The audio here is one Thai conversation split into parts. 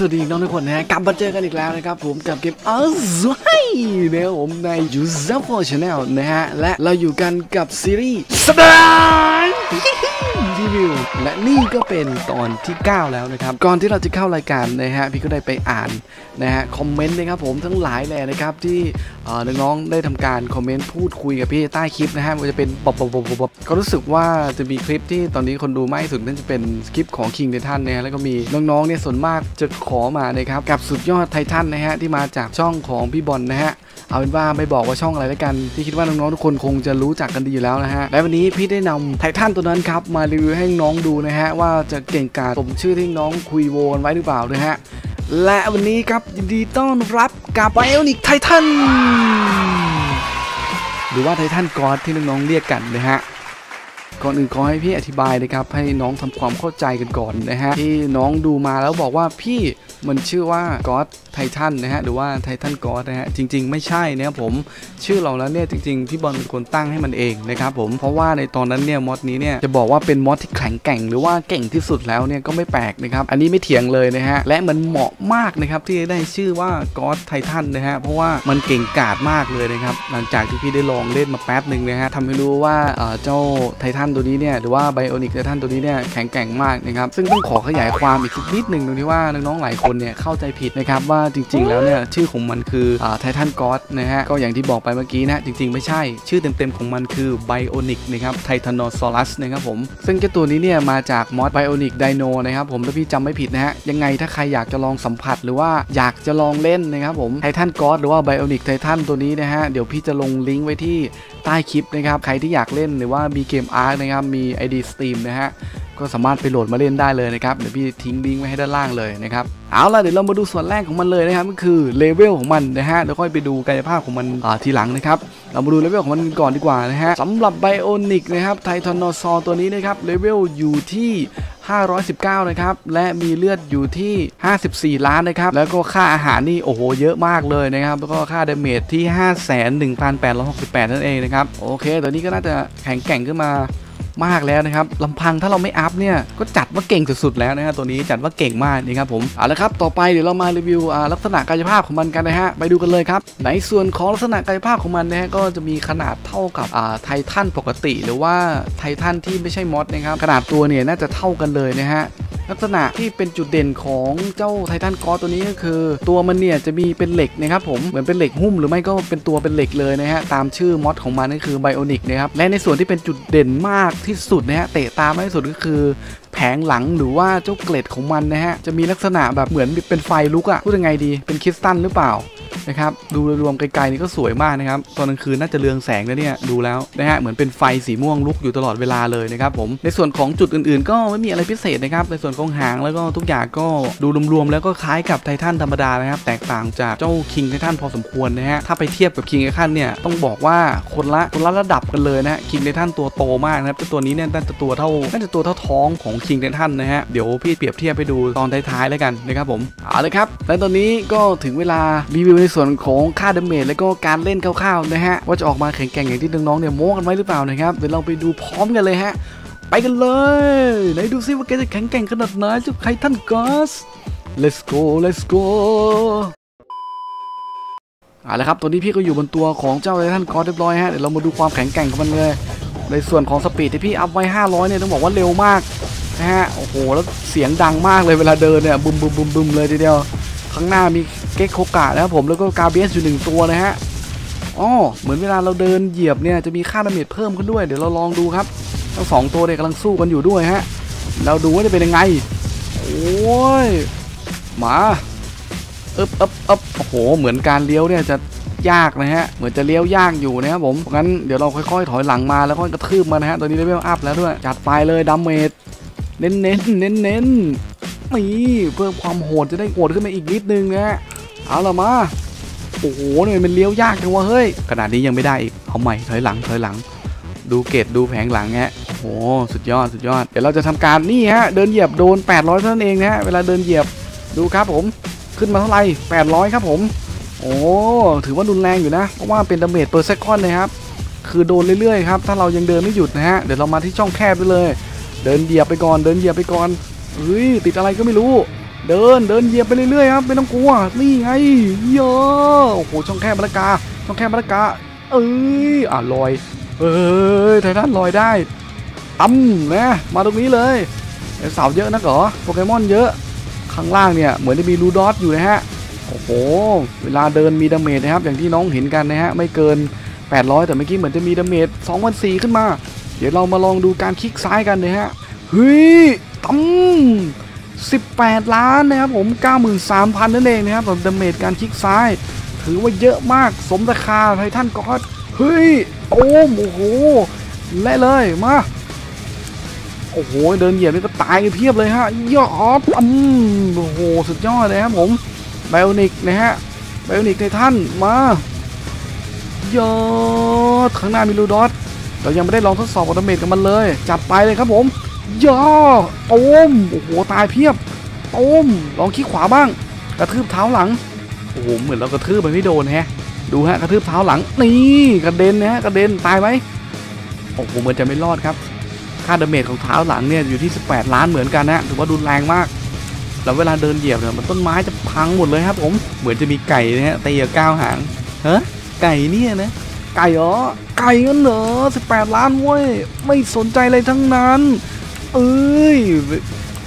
สวัสดีน้องทุกคนนะฮะกลับมาเจอกันอีกแล้วนะครับผมกับเกมอัลซไยนะผมใน User for Channel นะฮะและเราอยู่กันกับซีรีส์สดาน รีวิว และนี่ก็เป็นตอนที่ 9 แล้วนะครับ ก่อนที่เราจะเข้ารายการนะฮะพี่ก็ได้ไปอ่านนะฮะคอมเมนต์นะครับผมทั้งหลายแหล่นะครับที่น้องๆได้ทำการคอมเมนต์พูดคุยกับพี่ใต้คลิปนะฮะมันจะเป็นปบปบปบก็รู้สึกว่าจะมีคลิปที่ตอนนี้คนดูมากที่สุดนั่นจะเป็นคลิปของคิงไททันนะฮะแล้วก็มีน้องๆเนี่ยส่วนมากจะขอมานะครับกับสุดยอดไททันนะฮะที่มาจากช่องของพี่บอลนะฮะเอาเป็นว่าไม่บอกว่าช่องอะไรแล้วกัน ที่คิดว่าน้องๆทุกคนคงจะรู้จักกันดีอยู่แล้วนะฮะและวันนี้พี่ได้นำไททันตัวนั้นครับมารีวิวให้น้องดูนะฮะว่าจะเก่งกาจสมชื่อที่น้องคุยโวนไว้หรือเปล่านะฮะและวันนี้ครับยินดีต้อนรับกับไบโอนิกไททันหรือว่าไททันกอดที่น้องๆเรียกกันนะฮะ ก่อนอื่นขอให้พี่อธิบายนะครับ ให้น้องทำความเข้าใจกันก่อนนะฮะที่น้องดูมาแล้วบอกว่าพี่มันชื่อว่าก็อดไททันนะฮะหรือว่าไททันก็อดนะฮะจริง ๆ ไม่ใช่นะครับผมชื่อเราแล้วเนี่ยจริง ๆ พี่บอลเป็นคนตั้งให้มันเองนะครับผมเพราะว่าในตอนนั้นเนี่ยมอดนี้เนี่ยจะบอกว่าเป็นมอดที่แข็งแกร่งหรือว่าเก่งที่สุดแล้วเนี่ยก็ไม่แปลกนะครับอันนี้ไม่เถียงเลยนะฮะและมันเหมาะมากนะครับที่ได้ชื่อว่าก็อดไททันนะฮะเพราะว่ามันเก่งกาจมากเลยนะครับหลังจากที่พี่ได้ลองเล่นมาแป๊บหนึ่งนะฮะทำให้รู้ว่าเจ้าไททันตัวนี้เนี่ยหรือว่าไบโอนิกไททันตัวนี้เนี่ยแข็งแกร่งมากนะครับซึ่งต้องขอขยายความอีกสักนิดหนึ่งตรงที่ว่าน้องๆหลายคนเนี่ยเข้าใจผิดนะครับว่าจริง ๆ แล้วเนี่ยชื่อของมันคือไททันก็อดนะฮะก็อย่างที่บอกไปเมื่อกี้นะจริง ๆ ไม่ใช่ ชื่อเต็มๆของมันคือไบโอนิกนะครับไททานอซอรัสนะครับผมซึ่งเจ้าตัวนี้เนี่ยมาจากมอสไบโอนิกไดโนนะครับผมถ้าพี่จำไม่ผิดนะฮะยังไงถ้าใครอยากจะลองสัมผัสหรือว่าอยากจะลองเล่นนะครับผมไททันก็อดหรือว่าไบโอนิกไททันตัวนี้นะฮะเดี๋ยวพี่จะลงลิงก์ไว้ที่ใต้คลิปนะครับใครที่อยากเล่นหรือว่ามีเกมอาร์นะครับ มี ID Steam นะฮะ ก็สามารถไปโหลดมาเล่นได้เลยนะครับ เดี๋ยวพี่ทิ้งลิงก์ไว้ให้ด้านล่างเลยนะครับ เอาล่ะเดี๋ยวเรามาดูส่วนแรกของมันเลยนะครับ ก็คือเลเวลของมันนะฮะ แล้วค่อยไปดูกายภาพของมันทีหลังนะครับ เรามาดูเลเวลของมันก่อนดีกว่านะฮะสำหรับไบโอนิกนะครับ ไททานอซอตัวนี้นะครับ เลเวลอยู่ที่519 นะครับ และมีเลือดอยู่ที่ 54 ล้านนะครับ แล้วก็ค่าอาหารนี่โอ้โหเยอะมากเลยนะครับ แล้วก็ค่าเดเมจที่ 511,868 นั่นเองนะครับ โอเค ตัวนี้ก็น่าจะแข็งแกร่งขึ้นมา มากแล้วนะครับลำพังถ้าเราไม่อัพเนี่ยก็จัดว่าเก่งสุดๆแล้วนะฮะตัวนี้จัดว่าเก่งมากนะครับผมเอาละครับต่อไปเดี๋ยวเรามารีวิวลักษณะกายภาพของมันกันนะฮะไปดูกันเลยครับในส่วนของลักษณะกายภาพของมันนะฮะก็จะมีขนาดเท่ากับไททันปกติ หรือว่าไททันที่ไม่ใช่มอสนะครับขนาดตัวเนี่ยน่าจะเท่ากันเลยนะฮะ ลักษณะที่เป็นจุดเด่นของเจ้าไททันกอตัวนี้ก็คือ ตัวมันเนี่ยจะมีเป็นเหล็กนะครับผมเหมือนเป็นเหล็กหุ้มหรือไม่ก็เป็นตัวเป็นเหล็กเลยนะฮะตามชื่อมอดของมันก็คือไบโอนิกนะครับและในส่วนที่เป็นจุดเด่นมากที่สุดนะฮะเตะตามากที่สุดก็คือแผงหลังหรือว่าเจ้าเกล็ดของมันนะฮะจะมีลักษณะแบบเหมือนเป็นไฟลุกอะพูดยังไงดีเป็นคริสตัลหรือเปล่า นะครับ ดูรวมๆไกลๆนี่ก็สวยมากนะครับ ตอนกลางคืนน่าจะเรืองแสงนะเนี่ย ดูแล้วนะฮะ เหมือนเป็นไฟสีม่วงลุกอยู่ตลอดเวลาเลยนะครับผม ในส่วนของจุดอื่นๆ ก็ไม่มีอะไรพิเศษนะครับ ในส่วนของหางแล้วก็ทุกอย่างก็ดูรวมๆแล้วก็คล้ายกับไททันธรรมดานะครับ แตกต่างจากเจ้าคิงไททันพอสมควรนะฮะ ถ้าไปเทียบกับคิงไททันเนี่ยต้องบอกว่าคนละคนละระดับกันเลยนะฮะคิงไททันตัวโตมากนะครับตัวนี้เนี่ยน่าจะตัวเท่าน่าจะตัวเท่าท้องของคิงไททันนะฮะ เดี๋ยวพี่เปรียบเทียบไปดูตอนท้ายๆแล้วกันนะครับผมเอาเลยครับและตอนนี้ก็ถึงเวลารีวิวในส่วนของค่าดาเมจแล้วก็การเล่นคร่าวๆนะฮะว่าจะออกมาแข็งแกร่งอย่างที่น้องๆเนี่ยโม้กันไว้หรือเปล่านะครับเดี๋ยวเราไปดูพร้อมกันเลยฮะไปกันเลยไหนดูซิว่าแกจะแข็งแกร่งขนาดไหนจ้าไททันกอส let's go let's go เอาละครับตอนนี้พี่ก็อยู่บนตัวของเจ้าไททันกอสเรียบร้อยฮะเดี๋ยวเรามาดูความแข็งแกร่งของมันเลย ในส่วนของสปีดที่พี่อัพไว้ 500 เนี่ยต้องบอกว่าเร็วมากนะฮะโอ้โหแล้วเสียงดังมากเลยเวลาเดินเนี่ยบึมบึมบึมบึมเลยทีเดียว ข้างหน้ามีเก๊กโคกะนะครับผมแล้วก็กาเบียสอยู่หนึ่งตัวนะฮะอ๋อเหมือนเวลาเราเดินเหยียบเนี่ยจะมีค่าดาเมจเพิ่มขึ้นด้วยเดี๋ยวเราลองดูครับทั้งสองตัวเนี่ยกำลังสู้กันอยู่ด้วยฮะเราดูว่าจะเป็นยังไงโอ้ยมาอึบอึบอึบโอ้โห เหมือนการเลี้ยวเนี่ยจะยากนะฮะ เหมือนจะเลี้ยวยากอยู่นะครับผมเพราะงั้นเดี๋ยวเราค่อยๆ ถอยหลังมาแล้วก็กระทืบมันนะฮะ ตอนนี้เลเวลอัพแล้วด้วย จัดไฟเลยดัมเมจ เน้นเน้นเน้นเน้น นี่เพิ่มความโหดจะได้โหดขึ้นมาอีกนิดนึงนะเอาละมาโอ้โหเนี่ยมันเลี้ยวยากจังวะเฮ้ยขนาดนี้ยังไม่ได้อีกเอาใหม่ถอยหลังถอยหลัง ดูเกตดูแผงหลังฮะโอ้โหสุดยอดสุดยอดเดี๋ยวเราจะทำการนี่ฮะเดินเหยียบโดน 800เท่านั้นเองนะฮะเวลาเดินเหยียบดูครับผมขึ้นมาเท่าไหร่800 ครับผม โอ้ถือว่ารุนแรงอยู่นะ เพราะว่าเป็นดาเมจเปอร์เซคอนนะครับ คือโดนเรื่อยๆครับ ถ้าเรายังเดินไม่หยุดนะฮะ เดี๋ยวเรามาที่ช่องแคบไปเลย เดินเหยียบไปก่อน เดินเหยียบไปก่อน เฮ้ยติดอะไรก็ไม่รู้ เดินเดินเหยียบไปเรื่อยๆครับไม่ต้องกลัวนี่ไงเยอะโอ้โหช่องแคบมะละกาช่องแคบมะละกาเอ้ยอะลอยเอ้ยไททันลอยได้ตั้มนะมาตรงนี้เลยไอ้เสาเยอะนักเหรอโปเกมอนเยอะข้างล่างเนี่ยเหมือนจะมีรูดอสอยู่นะฮะโอ้โหเวลาเดินมีดาเมจนะครับ อย่างที่น้องเห็นกันนะฮะไม่เกิน 800 แต่เมื่อกี้เหมือนจะมีดาเมจ2,004ขึ้นมา เดี๋ยวเรามาลองดูการคลิกซ้ายกันนะฮะเฮ้ย 18 ล้านนะครับผม 93,000 นั่นเองนะครับสำหรับดาเมจการคลิกซ้าย ถือว่าเยอะมากสมราคาไททันก็อดเฮ้ย โอ้โอ้โหเละเลยมา โอ้โห เดินเหยียบนี่ก็ตายเพียบเลยฮะยอดอืมโอ้โห สุดยอดเลยครับผมไบโอนิกนะฮะไบโอนิกไททันมายอดข้างหน้ามีลูดอสเรายังไม่ได้ลองทดสอบกับดาเมจกับมันเลย จับไปเลยครับผม ย่อดโอ้มโอ้โหตายเพียบโอ้มลองขี้ขวาบ้าง กระทืบเท้าหลังโอ้โหเหมือนเรากระทืบไปไม่โดนแฮะ ดูฮะกระทืบเท้าหลังนี่กระเด็นนะฮะกระเด็นตายไหมโอ้โหเหมือนจะไม่รอดครับค่าดาเมจของเท้าหลังเนี่ยอยู่ที่ 18 ล้านเหมือนกันนะถือว่ารุนแรงมาก แล้วเวลาเดินเหยียบเนี่ยมันต้นไม้จะพังหมดเลยครับผมเหมือนจะมีไก่นะฮะตีก้าวหางฮะไก่เนี่ยนะไก่เหรอไก่งั้นเหรอ18 ล้านเว้ยไม่สนใจอะไรทั้งนั้น เอ้ย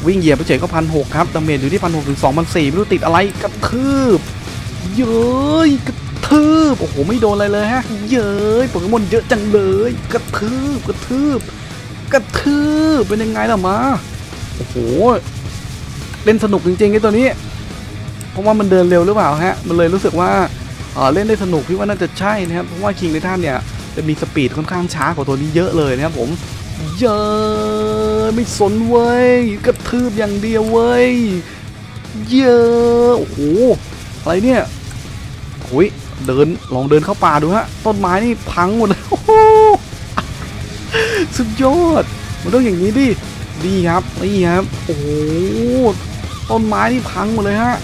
วิ่งเหยียบไปเฉยก็พันหกครับดาเมจอยู่ที่พันหกถึงสองพันสี่ไม่รู้ติดอะไรกระทืบ เย้ยกระทืบโอ้โหไม่โดนอะไรเลยฮะ เย้ยโปเกมอนเยอะจังเลย กระทืบกระทืบ กระทืบเป็นยังไงล่ะมาโอ้โหเล่นสนุกจริงๆไอ้ตัวนี้ เพราะว่ามันเดินเร็วหรือเปล่าฮะ มันเลยรู้สึกว่าเออเล่นได้สนุกพี่ว่าน่าจะใช่นะครับเพราะว่าคิงในท่านเนี่ยจะมีสปีดค่อนข้างช้ากว่าตัวนี้เยอะเลยนะครับผม เยอะไม่สนเว้ยกระทืบอย่างเดียวเว้ยเยอะโอ้โหอะไรเนี่ยโอ้ยเดินลองเดินเข้าป่าดูฮะ ต้นไม้นี่พังหมดเลยโอ้โหสุดยอด มันต้องอย่างนี้ดิดีครับนี่ครับโอ้โหต้นไม้นี่พังหมดเลยฮะ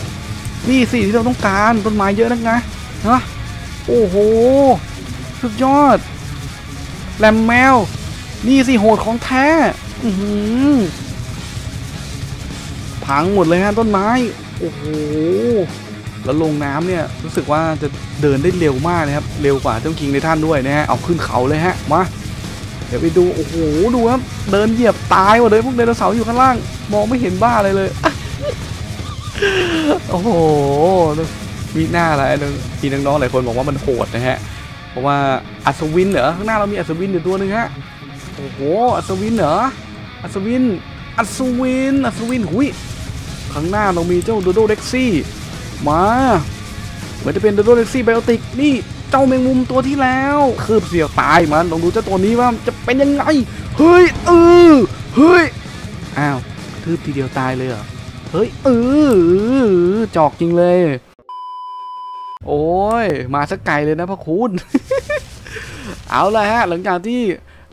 นี่สิที่เราต้องการต้นไม้เยอะนักนะฮะโอ้โห สุดยอดแลมแมว นี่สิโหดของแท้อืพังหมดเลยฮะต้นไม้ โอ้โห แล้วลงน้ำเนี่ยรู้สึกว่าจะเดินได้เร็วมากนะครับ เร็วกว่าเจ้าคิงในท่านด้วยนะฮะ เอาขึ้นเขาเลยฮะ มา เดี๋ยวไปดู โอ้โห ดูครับ เดินเหยียบตายหมดเลยพวกไดโนเสาร์อยู่ข้างล่าง มองไม่เห็นบ้าอะไรเลย โอ้โห มีหน้าอะไรนึงมีน้องๆหลายคนบอกว่ามันโหดนะฮะ เพราะว่าอัศวินเหรอ ข้างหน้าเรามีอัศวินอยู่ตัวหนึ่งฮะ โอ้โห อัศวินเหรอ อัศวิน อัศวิน อัศวิน หุยข้างหน้าเรามีเจ้าโดโดเด็กซี่ มา เหมือนจะเป็นโดโดเด็กซี่ไบโอติก นี่ เจ้าแมงมุมตัวที่แล้ว คืบเสียวตายมันลองดูเจ้าตัวนี้ว่าจะเป็นยังไง เฮ้ย เออ เฮ้ย อ้าวทืบทีเดียวตายเลยเหรอ เฮ้ย เออ จอกจริงเลย โอ้ย มาสักไกลเลยนะพ่อคุณ เอาละฮะ หลังจากที่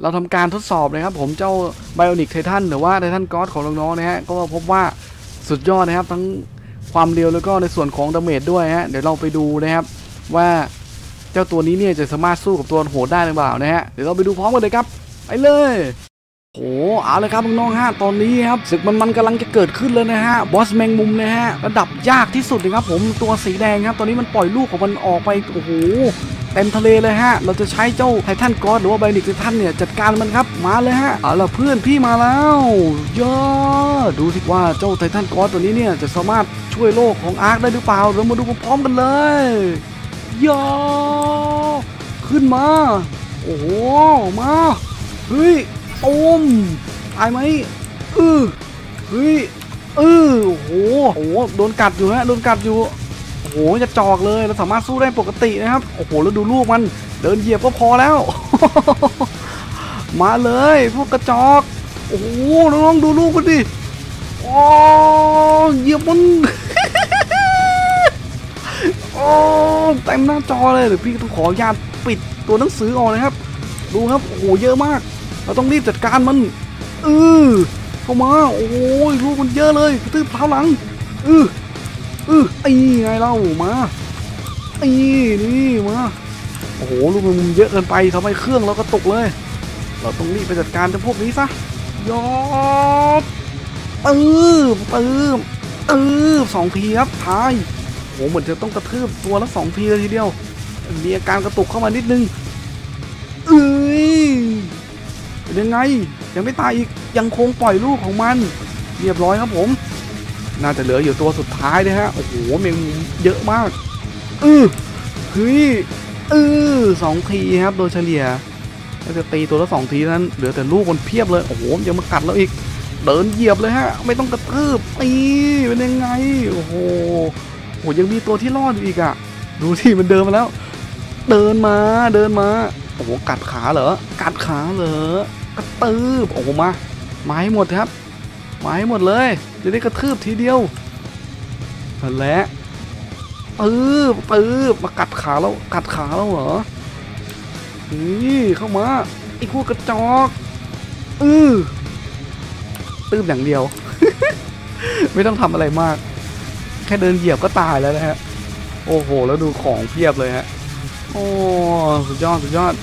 เราทำการทดสอบนะครับ ผมเจ้าไบโอนิกไททันหรือว่าไททันกอสของน้องๆนะฮะก็พบว่าสุดยอดนะครับ ทั้งความเร็วแล้วก็ในส่วนของดาเมจด้วยฮะเดี๋ยวเราไปดูนะครับว่าเจ้าตัวนี้เนี่ยจะสามารถสู้กับตัวโหดได้หรือเปล่านะฮะเดี๋ยวเราไปดูพร้อมกันเลยครับไปเลยโอ้เอาเลยครับน้องๆฮะตอนนี้ครับศึกมันมันกำลังจะเกิดขึ้นเลยนะฮะบอสแมงมุมนะฮะระดับยากที่สุดเลยครับผมตัวสีแดงครับตอนนี้มันปล่อยลูกของมันออกไปโอ้โห เต็มทะเลเลยฮะ เราจะใช้เจ้าไททันกอสหรือว่าไบนิกไททันเนี่ยจัดการมันครับ มาเลยฮะ เอาล่ะเพื่อนพี่มาแล้วยอดดูสิว่าเจ้าไททันกอสตัวนี้เนี่ยจะสามารถช่วยโลกของอาร์คได้หรือเปล่า เรามาดูพร้อมกันเลยยอขึ้นมา โอ้โห มา เฮ้ยโอมตายไหมเออเฮ้ยเออโอ้โห โอ้โห โดนกัดอยู่ฮะ โดนกัดอยู่ โอ้โหจะจอกเลยเราสามารถสู้ได้ปกตินะครับ โอ้โหแล้วดูลูกมันเดินเหยียบก็พอแล้ว มาเลยพวกกระจอก โอ้โหน้องๆดูลูกมันดิโอ้เหยียบมันโอ้เต็มหน้าจอเลยเดี๋ยวพี่ต้องขออนุญาตปิดตัวหนังสือออกนะครับ ดูครับโอ้โหเยอะมาก เราต้องรีบจัดการมันเออเข้ามา โอ้ยลูกมันเยอะเลยกระตือเท้าหลังเออ เออไอ้ไงเล่ามาไอ้นี่มาโอ้โหลูกมันเยอะเกินไปทำให้เครื่องเราก็ตกเลย เราต้องรีบไปจัดการเจ้าพวกนี้ซะยอดปื้มปื้มเออสองทีครับทายโหเหมือนจะต้องกระทืบตัวละสองทีเลยทีเดียว มีอาการกระตุกเข้ามานิดนึงเอ้ยยังไงยังไม่ตายอีกยังคงปล่อยลูกของมัน เรียบร้อยครับผม น่าจะเหลืออยู่ตัวสุดท้ายนะฮะ โอ้โหแมงเยอะมากเออเฮ้ยเออสองทีครับ โดยเฉลี่ยถ้าจะตีตัวละสองทีนั้น เหลือแต่ลูกมันเพียบเลย โอ้โหยังมากัดแล้วอีก เดินเหยียบเลยฮะ ไม่ต้องกระทืบตีเป็นยังไง โอ้โหโหยังมีตัวที่รอดอยู่อีกอะดูที่มันเดินมาแล้ว เดินมา เดินมา โอ้โห กัดขาเหรอ กัดขาเหรอกระตืบโอ้โหมา มาให้หมดครับ มาให้หมดเลย จะได้กระทืบทีเดียวและปื๊บปื๊บมากัดขาแล้วกัดขาแล้วเหรอนี่เข้ามาไอ้พวกกระจอกอือตืบอย่างเดียว ไม่ต้องทำอะไรมาก แค่เดินเหยียบก็ตายแล้วนะฮะ โอ้โห แล้วดูของเพียบเลยฮะ โอ้สุดยอดสุดยอด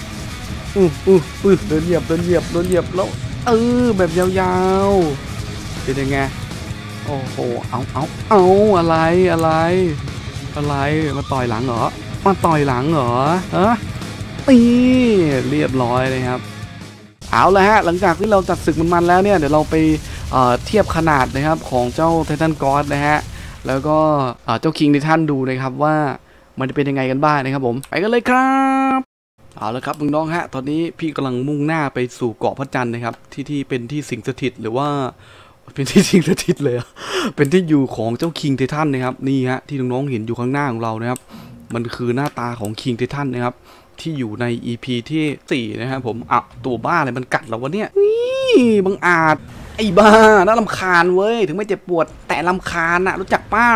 อืออืออือเดินเหยียบเดินเหยียบเดินเหยียบแล้วเออแบบยาวๆ เป็นยังไง โอ้โห เอาเอาเอาอะไร อะไร อะไร มาต่อยหลังเหรอ มาต่อยหลังเหรอเออตีเรียบร้อยเลยครับ เอาละฮะ หลังจากที่เราจัดศึกมันๆแล้วเนี่ย เดี๋ยวเราไปเอ่อเทียบขนาดนะครับของเจ้าไททันกอสนะฮะ แล้วก็เอ่อเจ้าคิงไททันดูนะครับว่ามันจะเป็นยังไงกันบ้างนะครับผม ไปกันเลยครับเอาละครับน้องๆฮะ ตอนนี้พี่กำลังมุ่งหน้าไปสู่เกาะพระจันทร์นะครับ ที่ที่เป็นที่สิงสถิตหรือว่า เป็นที่สิงสถิตเลยอะเป็นที่อยู่ของเจ้าคิงไททันนะครับนี่ฮะที่น้องๆเห็นอยู่ข้างหน้าของเรานะครับ มันคือหน้าตาของคิงไททันนะครับ ที่อยู่ใน EP ที่4นะครับผมอะตัวบ้าอะไรมันกัดเราวะเนี่ยนี่บังอาจไอ้บ้าน่าลำคาญเว้ยถึงไม่เจ็บปวดแต่ลำคาญอะรู้จักเป้า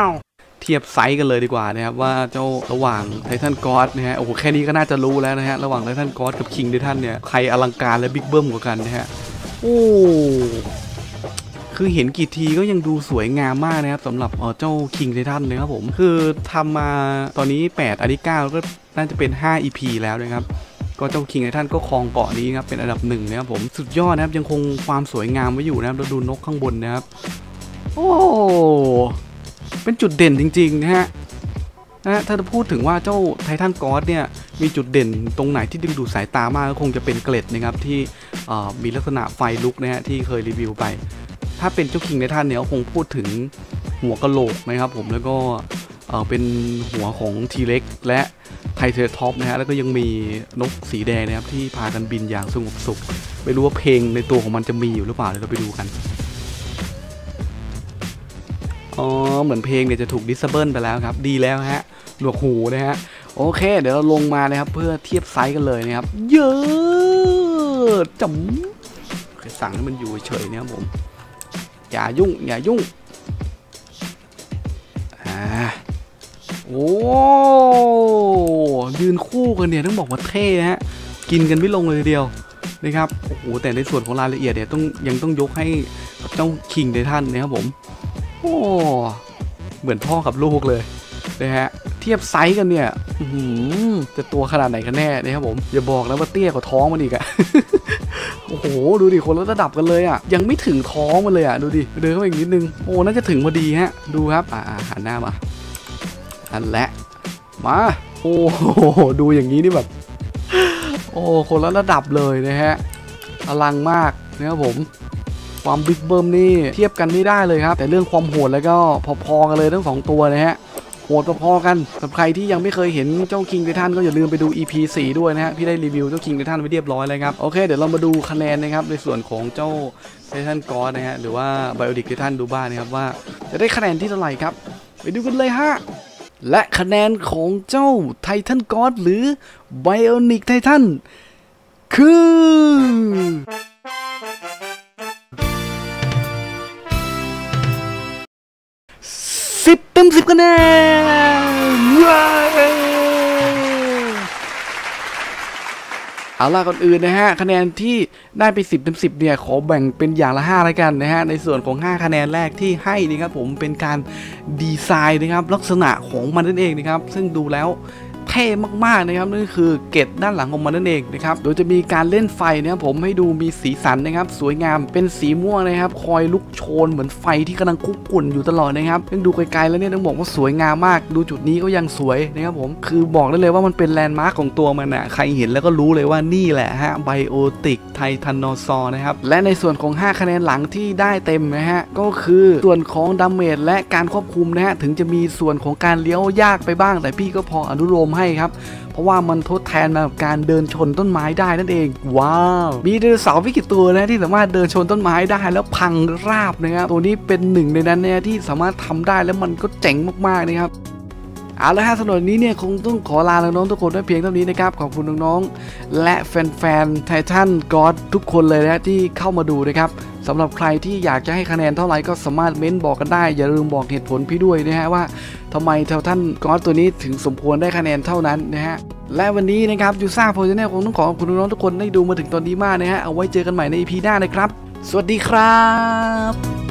เทียบไซส์กันเลยดีกว่านะครับว่าเจ้าระหว่างไททันกอสนะฮะโอ้โหแค่นี้ก็น่าจะรู้แล้วนะฮะระหว่างไททันกอสกับคิงไททันเนี่ยใครอลังการและบิ๊กเบิ้มกว่ากันนะฮะโอ้ คือเห็นกี่ทีก็ยังดูสวยงามมากนะครับสำหรับเเจ้าคิงไททันนะครับผม คือทำมาตอนนี้ 8อันที่9ก็น่าจะเป็น 5 EP แล้วนะครับก็เจ้าคิงไททันก็ครองเกาะนี้ครับเป็นอันดับหนึ่งนะครับผมสุดยอดนะครับยังคงความสวยงามไว้อยู่นะครับแล้วดูนกข้างบนนะครับ โอ้เป็นจุดเด่นจริงๆนะฮะนะฮะถ้าจะพูดถึงว่าเจ้าไททันกอสเนี่ยมีจุดเด่นตรงไหนที่ดึงดูดสายตามากก็คงจะเป็นเกล็ดนะครับที่มีลักษณะไฟลุกนะฮะที่เคยรีวิวไป ถ้าเป็นเจ้าคิงไททันเนี่ยคงพูดถึงหัวกะโหลกนะครับผมแล้วก็เเป็นหัวของทีเล็กและไทเทอร์ท็อปนะฮะแล้วก็ยังมีนกสีแดงนะครับที่พากันบินอย่างสงบสุข ไม่รู้ว่าเพลงในตัวของมันจะมีอยู่หรือเปล่าเดี๋ยวเราไปดูกันอ๋อเหมือนเพลงเนี่ยจะถูกดิสเบิลไปแล้วครับดีแล้วฮะหนวกหูนะฮะโอเค เดี๋ยวเราลงมานะครับเพื่อเทียบไซส์กันเลยนะครับ เยอะจ๋ำสั่งให้มันอยู่เฉยเนี่ยครับผม อย่ายุ่ง อย่ายุ่งอ่าโอ้ยืนคู่กันเนี่ยต้องบอกว่าเท่นะฮะกินกันไม่ลงเลยทีเดียวนะครับโอ้โหแต่ในส่วนของรายละเอียดเนี่ยต้องยังต้องยกให้เจ้าคิงไททันนะครับผมโอ้เหมือนพ่อกับลูกเลยนะฮะเทียบไซส์กันเนี่ยจะตัวขนาดไหนกันแน่นะครับผมอย่าบอกนะว่าเตี้ยกว่าท้องมันอีกอะ โอ้โห ดูดิ คนละระดับกันเลยอะ ยังไม่ถึงท้องมันเลยอะ ดูดิ เดินเข้าไปอีกนิดนึง โอ้ น่าจะถึงพอดีฮะ ดูครับ อ่าหันหน้ามา อันและ มา โอ้โห ดูอย่างนี้นี่แบบ โอ้ คนละระดับเลยนะฮะ อลังมากนะครับผม ความบิ๊กเบิ้มนี่เทียบกันไม่ได้เลยครับ แต่เรื่องความโหดแล้วก็พอๆกันเลยทั้งสองตัวนะฮะ โหดพอๆกันสำหรับใครที่ยังไม่เคยเห็นเจ้าคิงไททันก็อย่าลืมไปดู EP 4 ด้วยนะฮะพี่ได้รีวิวเจ้าคิงไททันไว้เรียบร้อยแล้วครับโอเคเดี๋ยวเรามาดูคะแนนนะครับในส่วนของเจ้าไททันกอสนะฮะหรือว่าไบโอดิกไททันดูบ้างนะครับว่า จะได้คะแนนที่เท่าไหร่ครับ ไปดูกันเลยฮะและคะแนนของเจ้าไททันกอสหรือไบโอนิกไททันคือ สิบเต็มสิบคะแนนเย้เอาล่ะก่อนอื่นนะฮะคะแนนที่ได้ไป 10เต็ม10เนี่ยขอแบ่งเป็นอย่างละ5แล้วกันนะฮะในส่วนของ 5 คะแนนแรกที่ให้นี่ครับผมเป็นการดีไซน์นะครับลักษณะของมันนั่นเองนะครับซึ่งดูแล้ว เท่มากๆนะครับนั่นคือเกตด้านหลังของมันนั่นเองนะครับโดยจะมีการเล่นไฟนะครับผมให้ดูมีสีสันนะครับสวยงามเป็นสีม่วงนะครับ คอยลุกโชนเหมือนไฟที่กำลังคุกกุ่นอยู่ตลอดนะครับยังดูไกลๆแล้วเนี่ยต้องบอกว่าสวยงามมาก ดูจุดนี้ก็ยังสวยนะครับผมคือบอกได้เลยว่ามันเป็นแลนด์มาร์กของตัวมันอะใครเห็นแล้วก็รู้เลยว่านี่แหละฮะไบโอติกไททานอซอนะครับและในส่วนของ 5 คะแนนหลังที่ได้เต็มนะฮะก็คือส่วนของดาเมจและการควบคุมนะฮะถึงจะมีส่วนของการเลี้ยวยากไปบ้าง แต่พี่ก็พออนุโลมให้ครับ เพราะว่ามันทดแทนมากับการเดินชนต้นไม้ได้นั่นเอง ว้าว มีไดโนเสาร์ไม่กี่ตัวนะที่สามารถเดินชนต้นไม้ได้แล้วพังราบนะครับตัวนี้เป็นหนึ่งในนั้นเนี่ยที่สามารถทำได้แล้วมันก็เจ๋งมากๆนะครับ เอาละฮะสำหรับนี้เนี่ยคงต้องขอลาน้องๆทุกคนด้วยเพียงเท่านี้นะครับขอบคุณน้องๆและแฟนๆไททันกอดทุกคนเลยนะที่เข้ามาดูนะครับสำหรับใครที่อยากจะให้คะแนนเท่าไหร่ก็สามารถเม้นบอกกันได้ อย่าลืมบอกเหตุผลพี่ด้วยนะฮะว่าทำไมไททันกอดตัวนี้ถึงสมควรได้คะแนนเท่านั้นนะฮะและวันนี้นะครับยูซ่าโพสเนลคงต้องขอขอบคุณน้องๆทุกคนได้ดูมาถึงตอนนี้มากนะฮะเอาไว้เจอกันใหม่ใน EP หน้านะครับ สวัสดีครับ